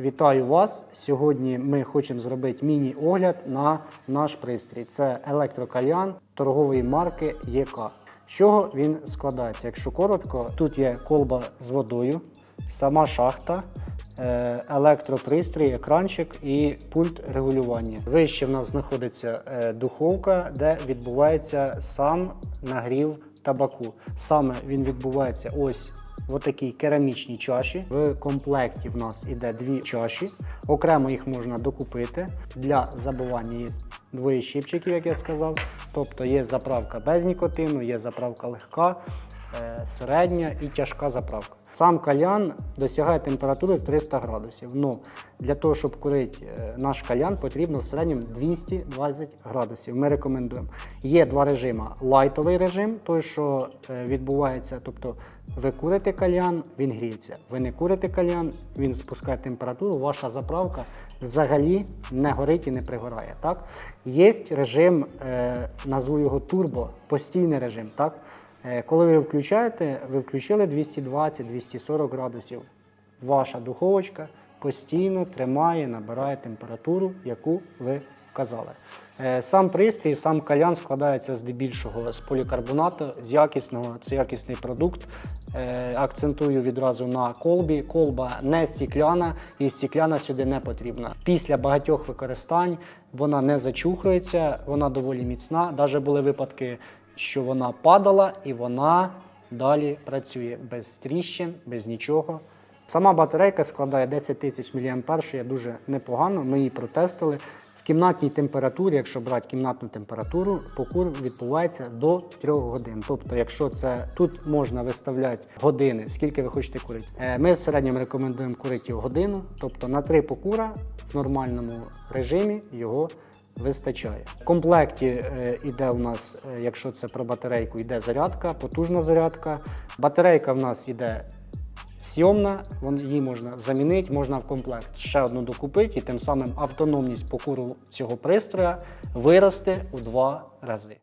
Вітаю вас! Сьогодні ми хочемо зробити міні-огляд на наш пристрій. Це електрокальян торгової марки ЄК. З чого він складається? Якщо коротко, тут є колба з водою, сама шахта, е, електропристрій, екранчик і пульт регулювання. Вище в нас знаходиться е, духовка, де відбувається сам нагрів табаку. Саме він відбувається ось в такій керамічній чаші. В комплекті в нас іде дві чаші. Окремо їх можна докупити. Для забування є двоє щипчиків, як я сказав. Тобто є заправка без нікотину, є заправка легка, середня і тяжка заправка. Сам кальян досягає температури в 300 градусів. Ну, для того, щоб курити е, наш кальян, потрібно в середньому 220 градусів. Ми рекомендуємо. Є два режими: лайтовий режим, той, що е, відбувається, тобто ви курите кальян, він гріється. Ви не курите кальян, він спускає температуру, ваша заправка взагалі не горить і не пригорає. Так? Є режим, е, назву його турбо, постійний режим. Так? Е, Коли ви включаєте, ви включили 220-240 градусів. Ваша духовочка постійно тримає, набирає температуру, яку ви вказали. Е, Сам пристрій, сам кальян складається здебільшого з полікарбонату, з якісного, це якісний продукт. Е, Акцентую відразу на колбі. Колба не стікляна і стікляна сюди не потрібна. Після багатьох використань вона не зачухується, вона доволі міцна. Навіть були випадки, що вона падала і вона далі працює без тріщин, без нічого. Сама батарейка складає 10 тисяч мА, є дуже непогано. Ми її протестили. В кімнатній температурі, якщо брати кімнатну температуру, покур відбувається до 3 годин. Тобто, якщо це тут можна виставляти години, скільки ви хочете курити. Е, Ми в середньому рекомендуємо курити годину, тобто на 3 покура в нормальному режимі його вистачає. В комплекті йде іде у нас, е, якщо це про батарейку, йде зарядка, потужна зарядка. Батарейка в нас йде сйомна, її можна замінити, можна в комплект ще одну докупити, і тим самим автономність покуру цього пристрою виросте у два рази.